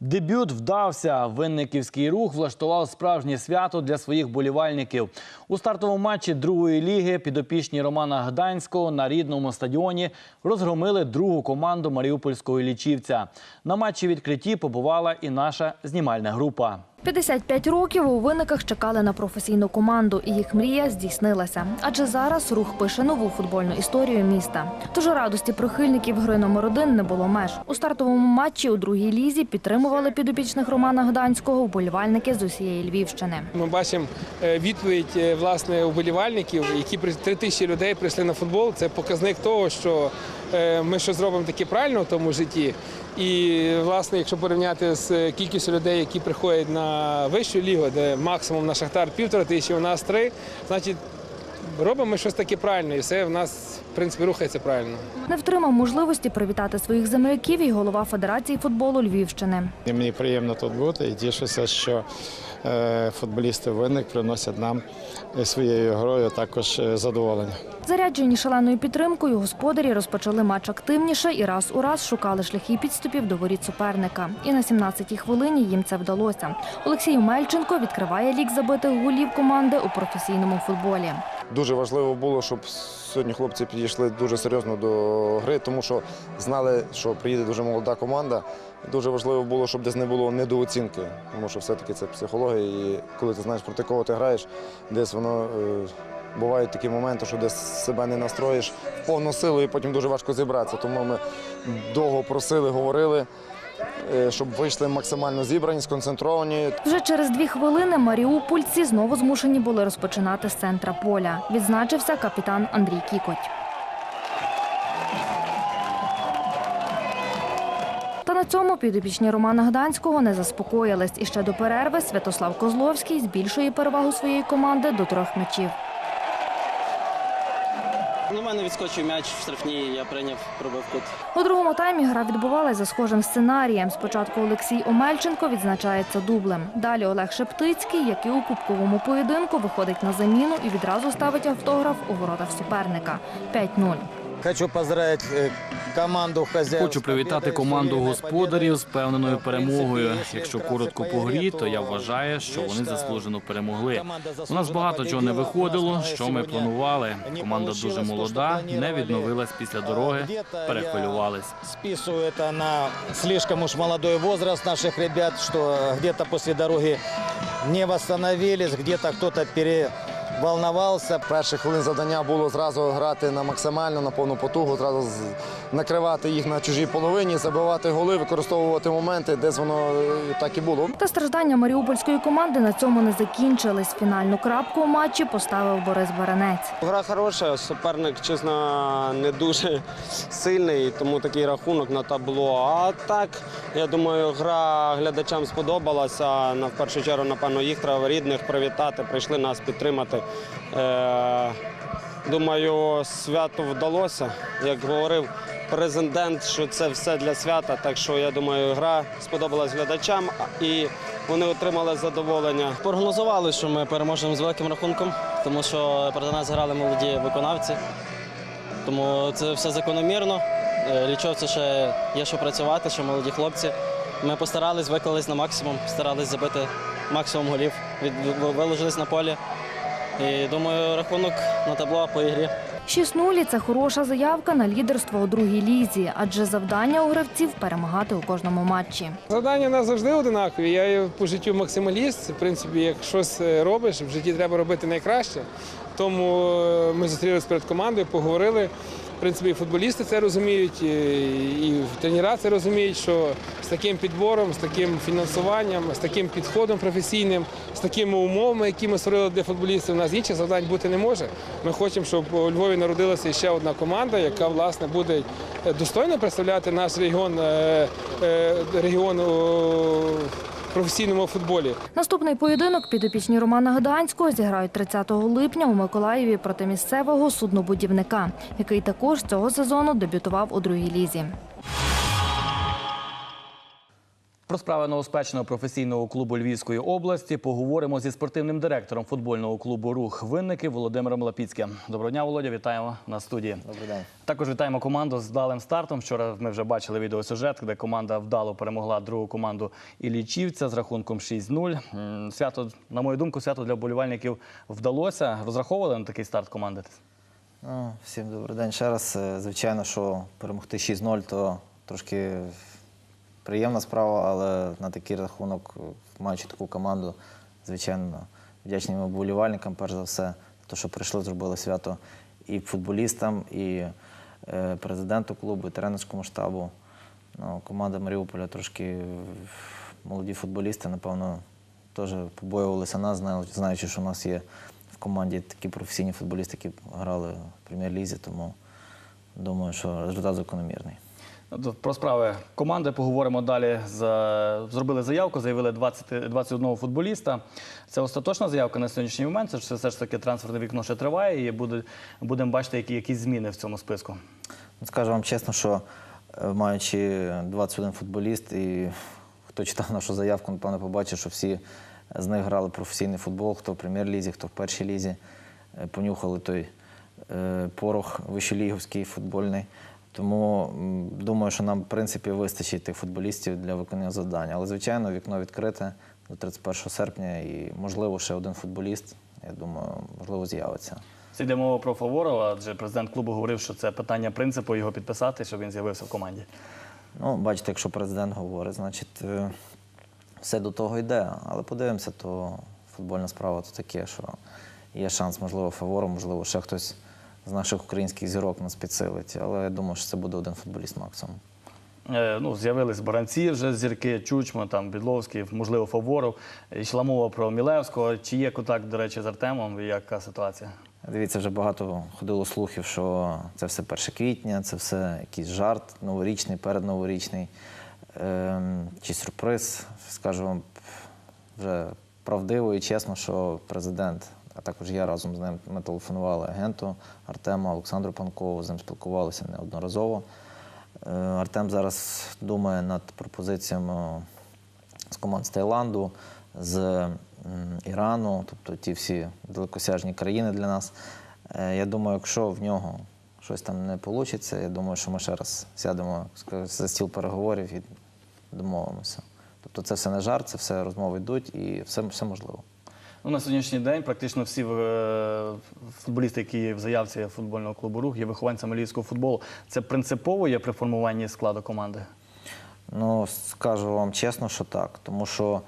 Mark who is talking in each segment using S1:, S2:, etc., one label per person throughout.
S1: Дебют вдався. Винниківський рух влаштував справжнє свято для своїх болівальників. У стартовому матчі другої ліги підопічні Романа Гданського на рідному стадіоні розгромили другу команду Маріупольського лічівця. На матчі відкритті побувала і наша знімальна група.
S2: 55 років у виниках чекали на професійну команду, і їх мрія здійснилася. Адже зараз рух пише нову футбольну історію міста. Тож радості прихильників гри номер один не було меж. У стартовому матчі у другій лізі підтримували підопічних Романа Гданського вболівальники з усієї Львівщини.
S3: Ми бачимо е, відповідь е, власне уболівальників, які три тисячі людей прийшли на футбол. Це показник того, що ми щось зробимо таке правильно в тому житті. І власне, якщо порівняти з е, кількістю людей, які приходять на вищу лігу, де максимум на шахтар півтора тисячі, у нас три, значить робимо ми щось таке правильне, і все в нас в принципі рухається правильно.
S2: Не втримав можливості привітати своїх земляків і голова Федерації футболу Львівщини.
S4: І мені приємно тут бути і тішуся, що е, футболісти винник приносять нам е, своєю грою також е, задоволення.
S2: Заряджені шаленою підтримкою, господарі розпочали матч активніше і раз у раз шукали шляхи підступів до воріт суперника. І на 17-й хвилині їм це вдалося. Олексій Мельченко відкриває лік забитих голів команди у професійному футболі.
S5: Дуже важливо було, щоб сьогодні хлопці підійшли дуже серйозно до гри, тому що знали, що приїде дуже молода команда. Дуже важливо було, щоб десь не було недооцінки, тому що все-таки це психологія. І коли ти знаєш проти кого ти граєш, десь воно е, бувають такі моменти, що десь себе не настроїш в повну силу і потім дуже важко зібратися. Тому ми довго просили, говорили, щоб вийшли максимально зібрані, сконцентровані.
S2: Вже через дві хвилини маріупольці знову змушені були розпочинати з центра поля. Відзначився капітан Андрій Кікоть. Та на цьому підопічні Романа Гданського не заспокоїлись. І ще до перерви Святослав Козловський збільшує перевагу своєї команди до трьох м'ячів.
S6: У мене відскочив м'яч в штрафній, я прийняв, пробив кут.
S2: У другому таймі гра відбувалася за схожим сценарієм. Спочатку Олексій Омельченко відзначається дублем. Далі Олег Шептицький, який у кубковому поєдинку, виходить на заміну і відразу ставить автограф у воротах суперника. 5-0.
S7: Хочу поздравить е, команду.
S1: Хочу привітати команду господарів з впевненою перемогою. Якщо коротко по грі, то я вважаю, що вони заслужено перемогли. У нас багато чого не виходило, що ми планували. Команда дуже молода, не відновилась після дороги, перехвилювались.
S7: Списываю это на слишком уж молодой возраст наших ребят, что где-то после дороги не восстановились, где-то кто-то переволновался.
S5: Перших хвилин завдання було зразу грати на максимально, на повну потугу, зразу накривати їх на чужій половині, забивати голи, використовувати моменти, десь воно е, так і було.
S2: Та страждання маріупольської команди на цьому не закінчились. Фінальну крапку у матчі поставив Борис Баранець.
S6: Гра хороша, суперник, чесно, не дуже сильний, тому такий рахунок на табло. А так, я думаю, гра глядачам сподобалася. На в першу чергу, напевно, їх треба рідних привітати, прийшли нас підтримати. Е, думаю, свято вдалося. Як говорив президент, що це все для свята. Так що я думаю, гра сподобалась глядачам і вони отримали задоволення.
S8: Прогнозували, що ми переможемо з великим рахунком, тому що проти нас грали молоді виконавці. Тому це все закономірно. Е, Лічовці ще є що працювати, ще молоді хлопці. Ми постарались, виклались на максимум, старались забити максимум голів, виложились на полі. І думаю, рахунок на табло по ігрі.
S2: 6-0 – це хороша заявка на лідерство у другій лізі, адже завдання у гравців перемагати у кожному матчі.
S3: Завдання у нас завжди одинакові. Я по життю максималіст. В принципі, як щось е, робиш, в житті треба робити найкраще. Тому е, ми зустрілися перед командою, поговорили. В принципі, і футболісти це розуміють, і, тренера це розуміють, що з таким підбором, з таким фінансуванням, з таким підходом професійним, з такими умовами, які ми створили для футболістів, у нас інших завдань бути не може. Ми хочемо, щоб у Львові народилася ще одна команда, яка власне буде достойно представляти наш регіон, е, е, регіон професійному футболі.
S2: Наступний поєдинок підопічні Романа Гаданського зіграють 30 липня у Миколаєві проти місцевого суднобудівника, який також цього сезону дебютував у другій лізі.
S1: Про справи новоспеченого професійного клубу Львівської області поговоримо зі спортивним директором футбольного клубу Рух Винники Володимиром Лапіцьким. Доброго дня, Володя. Вітаємо на студії.
S7: Добрий день.
S1: Також вітаємо команду з вдалим стартом. Вчора ми вже бачили відеосюжет, де команда вдало перемогла другу команду Іллічівця з рахунком 6-0. Свято, на мою думку, свято для вболівальників вдалося. Розраховували на такий старт команди?
S9: Ну, всім добрий день ще раз. Е, Звичайно, що перемогти 6-0 то трошки приємна справа, але на такий рахунок, маючи таку команду, звичайно, вдячні ми вболівальникам, перш за все, те, що прийшли, зробили свято і футболістам, і е, президенту клубу, і тренерському штабу. Ну, команда Маріуполя трошки молоді футболісти, напевно, теж побоювалися нас, знаючи, що у нас є в команді такі професійні футболісти, які грали в прем'єр-лізі, тому думаю, що результат закономірний.
S1: Про справи команди поговоримо далі. Зробили заявку, заявили 20, 21 футболіста. Це остаточна заявка на сьогоднішній момент. Це все ж таки трансферне вікно ще триває, і буде, будемо бачити, які, якісь зміни в цьому списку.
S9: Скажу вам чесно, що е, маючи 21 футболіст, і хто читав нашу заявку, напевно, побачив, що всі з них грали професійний футбол, хто в прем'єр-лізі, хто в першій лізі, е, понюхали той е, порох вищоліговський футбольний. Тому думаю, що нам, в принципі, вистачить тих футболістів для виконання завдань. Але, звичайно, вікно відкрите до 31 серпня і, можливо, ще один футболіст, я думаю, можливо, з'явиться.
S1: Це йде мова про Фаворова, адже президент клубу говорив, що це питання принципу його підписати, щоб він з'явився в команді.
S9: Ну, бачите, якщо президент говорить, значить е, все до того йде. Але подивимося, то футбольна справа то таке, що є шанс, можливо, фавору, можливо, ще хтось з наших українських зірок нас підсилить. Але я думаю, що це буде один футболіст максимум.
S1: Е, ну, з'явились баранці вже зірки, Чучма, там, Бідловський, можливо, Фаворов. Йшла мова про Мілевського. Чи є контакт, до речі, з Артемом? І яка ситуація?
S9: Дивіться, вже багато ходило слухів, що це все 1 квітня, це все якийсь жарт новорічний, передноворічний, ем, чи сюрприз. Скажу вам вже правдиво і чесно, що президент, а також я разом з ним, ми телефонували агенту Артема Олександру Панкову, з ним спілкувалися неодноразово. Е, Артем зараз думає над пропозиціями з команд з Таїланду, з Ірану, тобто ті всі далекосяжні країни для нас. Е, Я думаю, якщо в нього щось там не вийде, я думаю, що ми ще раз сядемо за стіл переговорів і домовимося. Тобто це все не жарт, це все розмови йдуть і все, все можливо.
S1: Ну, на сьогоднішній день практично всі е, футболісти, які є в заявці футбольного клубу рух, є вихованцями львівського футболу. Це принципово є при формуванні складу команди.
S9: Ну, скажу вам чесно, що так. Тому що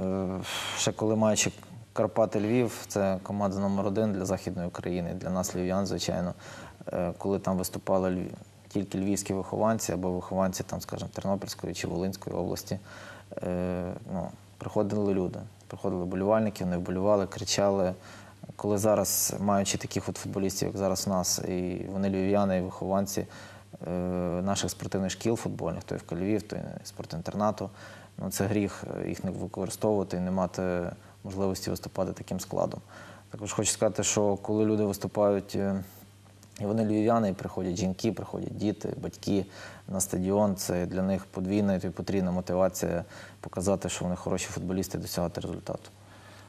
S9: е, ще коли маючи Карпати Львів, це команда номер один для Західної України, для нас львів'ян, звичайно. Е, коли там виступали тільки львівські вихованці або вихованці, там, скажімо, Тернопільської чи Волинської області, ну, приходили люди, приходили болівальники, вони вболівали, кричали. Коли зараз, маючи таких от футболістів, як зараз у нас, і вони львів'яни, і вихованці е, наших спортивних шкіл футбольних, то і в Львів, то і спортінтернату, ну це гріх їх не використовувати і не мати можливості виступати таким складом. Також хочу сказати, що коли люди виступають, е, і вони львів'яни, приходять жінки, приходять діти, батьки на стадіон, це для них подвійна і потрібна мотивація показати, що вони хороші футболісти досягати результату.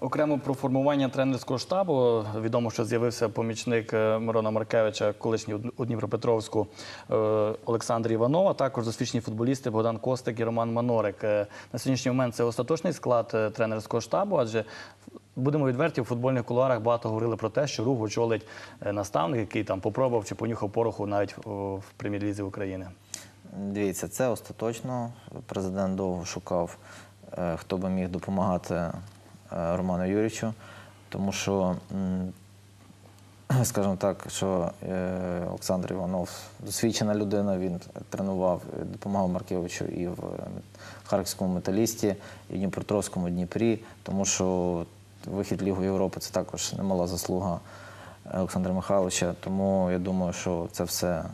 S1: Окремо про формування тренерського штабу. Відомо, що з'явився помічник е, Мирона Маркевича, колишній у- Дніпропетровську е, Олександр Іванов, також досвідчені футболісти Богдан Костик і Роман Манорик. Е, На сьогоднішній момент це остаточний склад тренерського штабу, адже будемо відверті, в футбольних кулуарах багато говорили про те, що рух очолить е, наставник, який там попробував чи понюхав пороху навіть в прем'єр-лізі України.
S9: Дивіться, це остаточно. Президент довго шукав, е, хто би міг допомагати е, Роману Юрійовичу, тому що, скажімо так, що Олександр Іванов досвідчена людина, він тренував, допомагав Маркевичу і в Харківському металісті, і в Дніпропетровському Дніпрі, тому що вихід Лігу Європи це також немала заслуга Олександра Михайловича. Тому я думаю, що це все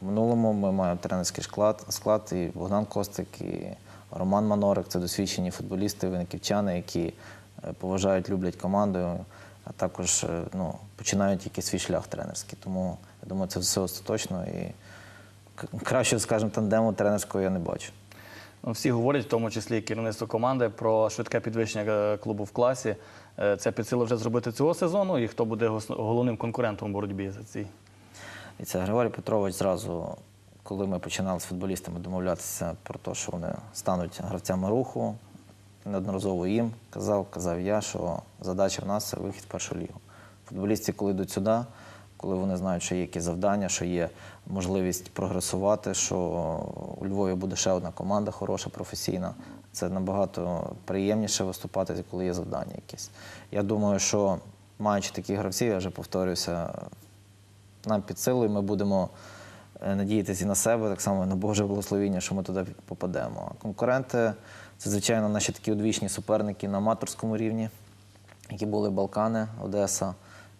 S9: в минулому. Ми маємо тренерський склад, склад і Богдан Костик, і Роман Манорик. Це досвідчені футболісти, виниківчани, які е, поважають, люблять команду, а також е, ну, починають тільки свій шлях тренерський. Тому я думаю, це все остаточно і к- кращого, скажімо, тандему тренерського я не бачу.
S1: Всі говорять, в тому числі керівництво команди, про швидке підвищення е, клубу в класі. Е, Це під силу вже зробити цього сезону, і хто буде головним конкурентом у боротьбі за цей.
S9: І це Григорій Петрович зразу, коли ми починали з футболістами домовлятися про те, що вони стануть гравцями руху, неодноразово їм казав, казав я, що задача в нас це вихід в першу лігу. Футболісти, коли йдуть сюди, коли вони знають, що є якісь завдання, що є можливість прогресувати, що у Львові буде ще одна команда хороша, професійна. Це набагато приємніше виступати, коли є завдання якісь. Я думаю, що маючи таких гравців, я вже повторюся, нам під силою, ми будемо е, надіятися і на себе, так само на Боже благословіння, що ми туди попадемо. А конкуренти це, звичайно, наші такі одвічні суперники на аматорському рівні, які були Балкани, Одеса,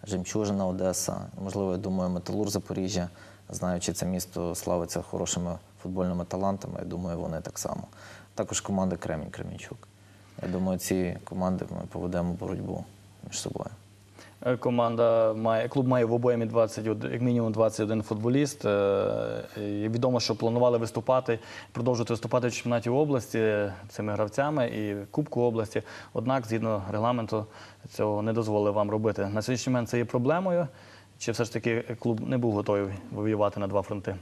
S9: Жемчужина, Одеса, можливо, я думаю, Металур Запоріжжя, знаючи це місто славиться хорошими футбольними талантами, я думаю, вони так само. Також команда Кремінь Кремінчук. Я думаю, ці команди ми поведемо боротьбу між собою.
S1: Е, Команда має клуб має в обоймі 21, як мінімум 21 футболіст. Е, і Відомо, що планували виступати, продовжувати виступати в чемпіонаті області цими гравцями і Кубку області. Однак, згідно регламенту, цього не дозволили вам робити. На сьогоднішній момент це є проблемою. Чи все ж таки клуб не був готовий воювати на два фронти?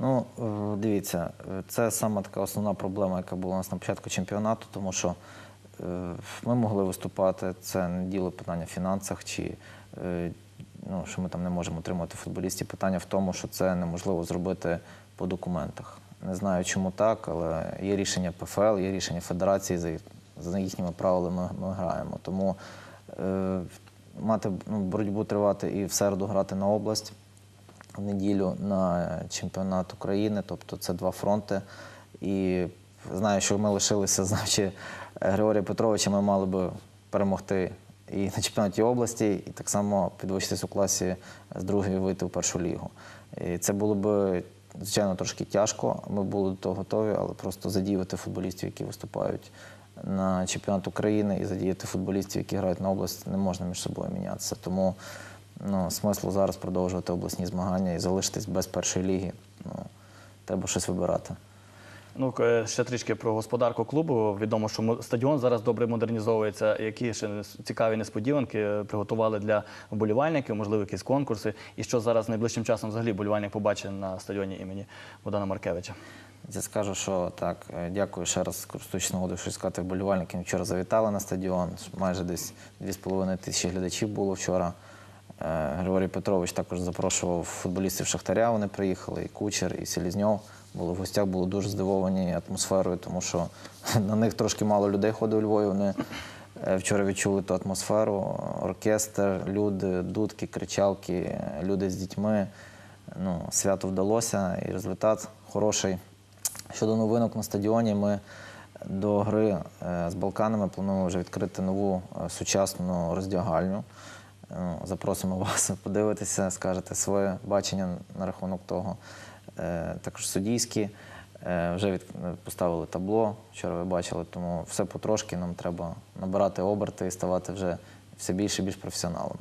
S9: Ну, е, дивіться, це саме така основна проблема, яка була у нас на початку чемпіонату, тому що ми могли виступати, це не діло питання в фінансах, чи е, ну, що ми там не можемо отримати футболістів. Питання в тому, що це неможливо зробити по документах. Не знаю, чому так, але є рішення ПФЛ, є рішення Федерації, за їхніми правилами ми, ми граємо. Тому е, мати ну, боротьбу тривати і в середу грати на область в неділю на чемпіонат України, тобто це два фронти. І знаю, що ми лишилися, знаючи Григорія Петровича, ми мали би перемогти і на чемпіонаті області, і так само підвищитись у класі з другої вийти в першу лігу. І це було б, звичайно, трошки тяжко. Ми були до того готові, але просто задіювати футболістів, які виступають на чемпіонат України, і задіяти футболістів, які грають на область, не можна між собою мінятися. Тому ну, смислу зараз продовжувати обласні змагання і залишитись без першої ліги. Ну, треба щось вибирати.
S1: Ну, е, ще трішки про господарку клубу. Відомо, що стадіон зараз добре модернізовується. Які ще цікаві несподіванки е, приготували для вболівальників, можливо, якісь конкурси. І що зараз найближчим часом взагалі вболівальник побачить на стадіоні імені Богдана Маркевича?
S9: Я скажу, що так, е, дякую ще раз, користуючись нагодою, що сказати вболівальникам. Вчора завітали на стадіон. Майже десь 2,5 тисячі глядачів було вчора. Григорій Петрович також запрошував футболістів Шахтаря. Вони приїхали, і Кучер, і Селізньов. Були в гостях, були дуже здивовані атмосферою, тому що на них трошки мало людей ходить у Львові. Вони е, вчора відчули ту атмосферу. Оркестр, люди, дудки, кричалки, люди з дітьми. Ну, свято вдалося і результат хороший. Щодо новинок на стадіоні, ми до гри е, з Балканами плануємо вже відкрити нову е, сучасну роздягальню. Е, Запросимо вас подивитися, скажете своє бачення на рахунок того. Е, Також суддійські. Е, Вже від... поставили табло, вчора ви бачили, тому все потрошки нам треба набирати оберти і ставати вже все більше і більш професіоналами.